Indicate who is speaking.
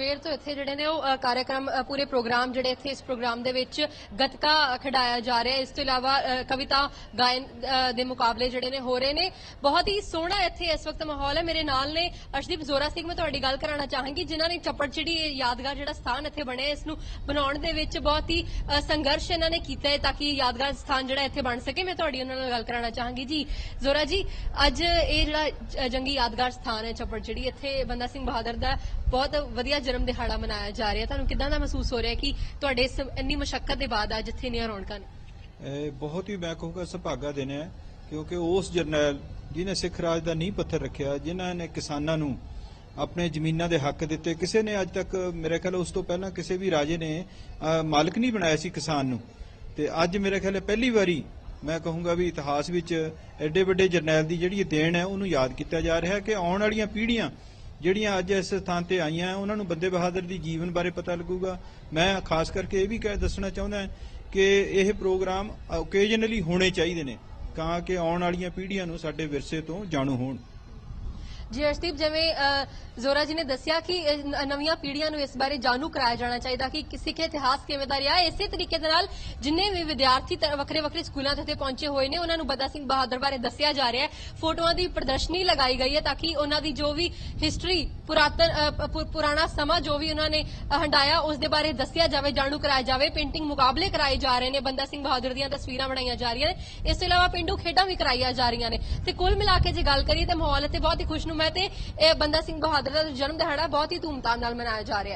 Speaker 1: ਸਵੇਰ ਤੋਂ ਇੱਥੇ ਜਿਹੜੇ ਨੇ ਉਹ ਕਾਰਜਕ੍ਰਮ ਪੂਰੇ ਪ੍ਰੋਗਰਾਮ ਜਿਹੜੇ ਇੱਥੇ ਇਸ ਪ੍ਰੋਗਰਾਮ ਦੇ ਵਿੱਚ ਗੱਤਕਾ ਖਿਡਾਇਆ ਜਾ ਰਿਹਾ ਇਸ ਤੋਂ ਇਲਾਵਾ ਕਵਿਤਾ ਗਾਇਨ ਦੇ ਮੁਕਾਬਲੇ ਜਿਹੜੇ ਨੇ ਹੋ ਰਹੇ ਨੇ। ਬਹੁਤ ਹੀ ਸੋਹਣਾ ਇੱਥੇ ਇਸ ਵਕਤ ਮਾਹੌਲ ਹੈ। ਮੇਰੇ ਨਾਲ ਨੇ ਅਰਸ਼ਦੀਪ ਜ਼ੋਰਾ ਸਿੰਘ। ਮੈਂ ਤੁਹਾਡੀ ਗੱਲ ਕਰਾਉਣਾ ਚਾਹਾਂਗੀ, ਜਿਨ੍ਹਾਂ ਨੇ ਚੱਪੜਚਿੜੀ ਇਹ ਯਾਦਗਾਰ ਜਿਹੜਾ ਸਥਾਨ ਇੱਥੇ ਬਣਿਆ ਇਸ ਨੂੰ ਬਣਾਉਣ ਦੇ ਵਿੱਚ ਬਹੁਤ ਹੀ ਸੰਘਰਸ਼ ਇਹਨਾਂ ਨੇ ਕੀਤਾ ਹੈ ਤਾਂ ਕਿ ਯਾਦਗਾਰ ਸਥਾਨ ਜਿਹੜਾ ਇੱਥੇ ਬਣ ਸਕੇ। ਮੈਂ ਤੁਹਾਡੀ ਉਹਨਾਂ ਨਾਲ ਗੱਲ ਕਰਾਉਣਾ ਚਾਹਾਂਗੀ। ਜੀ, ਜ਼ੋਰਾ ਜੀ, ਅੱਜ ਇਹ ਜਿਹੜਾ ਜੰਗੀ ਯਾਦਗਾਰ ਸਥਾਨ ਹੈ, ਚੱਪੜਚਿੜੀ, ਇੱਥੇ ਬੰਦਾ ਸਿੰਘ ਬਹਾਦਰ ਦਾ ਬਹੁਤ ਵਧੀਆ ਜਨਮ ਦਿਹਾੜਾ ਮਨਾਇਆ ਜਾ ਰਿਹਾ। ਤੁਹਾਨੂੰ ਕਿਦਾਂ ਦਾ ਮਹਿਸੂਸ ਹੋ ਰਿਹਾ ਕਿ ਤੁਹਾਡੇ ਇਸ ਇੰਨੀ ਮੁਸ਼ਕਲ ਦੇ ਬਾਅਦ ਅੱਜ ਇੱਥੇ ਇੰਨੀਆਂ ਰੌਣਕਾਂ ਨੇ?
Speaker 2: ਇਹ ਬਹੁਤ ਹੀ ਮੈਂ ਕਹੂੰਗਾ ਸੁਭਾਗਾ ਦਿਨ ਹੈ, ਕਿਉਂਕਿ ਉਸ ਜਰਨੈਲ ਜਿਨੇ ਸਿੱਖ ਰਾਜ ਦਾ ਨੀਂਹ ਪੱਥਰ ਰੱਖਿਆ, ਜਿਨ੍ਹਾਂ ਨੇ ਕਿਸਾਨਾਂ ਨੂੰ ਆਪਣੇ ਜ਼ਮੀਨਾਂ ਦੇ ਹੱਕ ਦਿੱਤੇ। ਕਿਸੇ ਨੇ ਅੱਜ ਤੱਕ ਮੇਰੇ ਖਿਆਲ ਉਸ ਤੋਂ ਪਹਿਲਾਂ ਕਿਸੇ ਵੀ ਰਾਜੇ ਨੇ ਮਾਲਕ ਨਹੀਂ ਬਣਾਇਆ ਸੀ ਕਿਸਾਨ ਨੂੰ। ਤੇ ਅੱਜ ਮੇਰੇ ਖਿਆਲ ਪਹਿਲੀ ਵਾਰੀ ਮੈਂ ਕਹੂੰਗਾ ਵੀ ਇਤਿਹਾਸ ਵਿੱਚ ਐਡੇ ਵੱਡੇ ਜਰਨੈਲ ਦੀ ਜਿਹੜੀ ਦੇਣ ਹੈ, ਉਹਨੂੰ ਯਾਦ ਕੀਤਾ ਜਾ ਰਿਹਾ ਹੈ ਕਿ ਆਉਣ ਵਾਲੀਆਂ ਪੀੜ੍ਹੀਆਂ ਜਿਹੜੀਆਂ ਅੱਜ ਇਸ ਸਥਾਨ ਤੇ ਆਈਆਂ, ਉਹਨਾਂ ਨੂੰ ਬੰਦੇ ਬਹਾਦਰ ਦੀ ਜੀਵਨ ਬਾਰੇ ਪਤਾ ਲੱਗੂਗਾ। ਮੈਂ ਖਾਸ ਕਰਕੇ ਇਹ ਵੀ ਕਹਿ ਦੱਸਣਾ ਚਾਹੁੰਦਾ ਕਿ ਇਹ ਪ੍ਰੋਗਰਾਮ ਓਕੇਜਨਲੀ ਹੋਣੇ ਚਾਹੀਦੇ ਨੇ, ਤਾਂ ਕਿ ਆਉਣ ਵਾਲੀਆਂ ਪੀੜ੍ਹੀਆਂ ਨੂੰ ਸਾਡੇ ਵਿਰਸੇ ਤੋਂ ਜਾਣੂ ਹੋਣ।
Speaker 1: ਜੀ ਅਰਸ਼ਦੀਪ ਜਿਵੇਂ ਜ਼ੋਰਾ ਜੀ ਨੇ ਦੱਸਿਆ ਕਿ ਨਵੀਆਂ ਪੀੜ੍ਹੀਆਂ ਨੂੰ ਇਸ ਬਾਰੇ ਜਾਣੂ ਕਰਾਇਆ ਜਾਣਾ ਚਾਹੀਦਾ ਕਿ ਸਿੱਖ ਇਤਿਹਾਸ ਕਿਵੇਂ ਦਾ ਰਿਹਾ। ਇਸੇ ਤਰੀਕੇ ਦੇ ਨਾਲ ਜਿੰਨੇ ਵੀ ਵਿਦਿਆਰਥੀ ਵੱਖਰੇ ਵੱਖਰੇ ਸਕੂਲਾਂ ਤੋਂ ਇੱਥੇ ਪਹੁੰਚੇ ਹੋਏ ਨੇ ਉਹਨਾਂ ਨੂੰ ਬੰਦਾ ਸਿੰਘ ਬਹਾਦਰ ਬਾਰੇ ਦੱਸਿਆ ਜਾ ਰਿਹਾ ਹੈ। ਫੋਟੋਆਂ ਦੀ ਪ੍ਰਦਰਸ਼ਨੀ ਲਗਾਈ ਗਈ ਹੈ ਤਾਂ ਕਿ ਉਹਨਾਂ ਦੀ ਜੋ ਵੀ ਹਿਸਟਰੀ ਪੁਰਾਤਨ ਪੁਰਾਣਾ ਸਮਾਂ ਜੋ ਵੀ ਉਹਨਾਂ ਨੇ ਅ, ਹੰਡਾਇਆ ਉਸ ਦੇ ਬਾਰੇ ਦੱਸਿਆ ਜਾਵੇ ਜਾਣੂ ਕਰਾਇਆ ਜਾਵੇ। ਪੇਂਟਿੰਗ ਮੁਕਾਬਲੇ ਕਰਾਏ ਜਾ ਰਹੇ ਨੇ ਬੰਦਾ ਸਿੰਘ ਬਹਾਦਰ ਦੀਆਂ ਤਸਵੀਰਾਂ ਬਣਾਈਆਂ ਜਾ ਰਹੀਆਂ ਨੇ। ਇਸ ਤੋਂ ਇਲਾਵਾ ਪਿੰਡੂ ਖੇਡਾਂ ਵੀ ਕਰਾਈਆਂ ਜਾ ਰਹੀਆਂ ਨੇ। ਤੇ ਕੁੱਲ ਮਿਲਾ ਕੇ ਜੇ ਗੱਲ ਕਰੀਏ ਤਾਂ ਮਾਹੌਲ ਇੱਥੇ ਬਹੁਤ ਹੀ ਖੁਸ਼ਨੁਮਾ ਹੈ ਤੇ ਇਹ ਬੰਦਾ ਸਿੰਘ ਬਹਾਦਰ ਦਾ ਜਨਮ ਦਿਹਾੜਾ ਬਹੁਤ ਹੀ ਧੂਮਧਾਮ ਨਾਲ ਮਨਾਇਆ ਜਾ ਰਿਹਾ ਹੈ।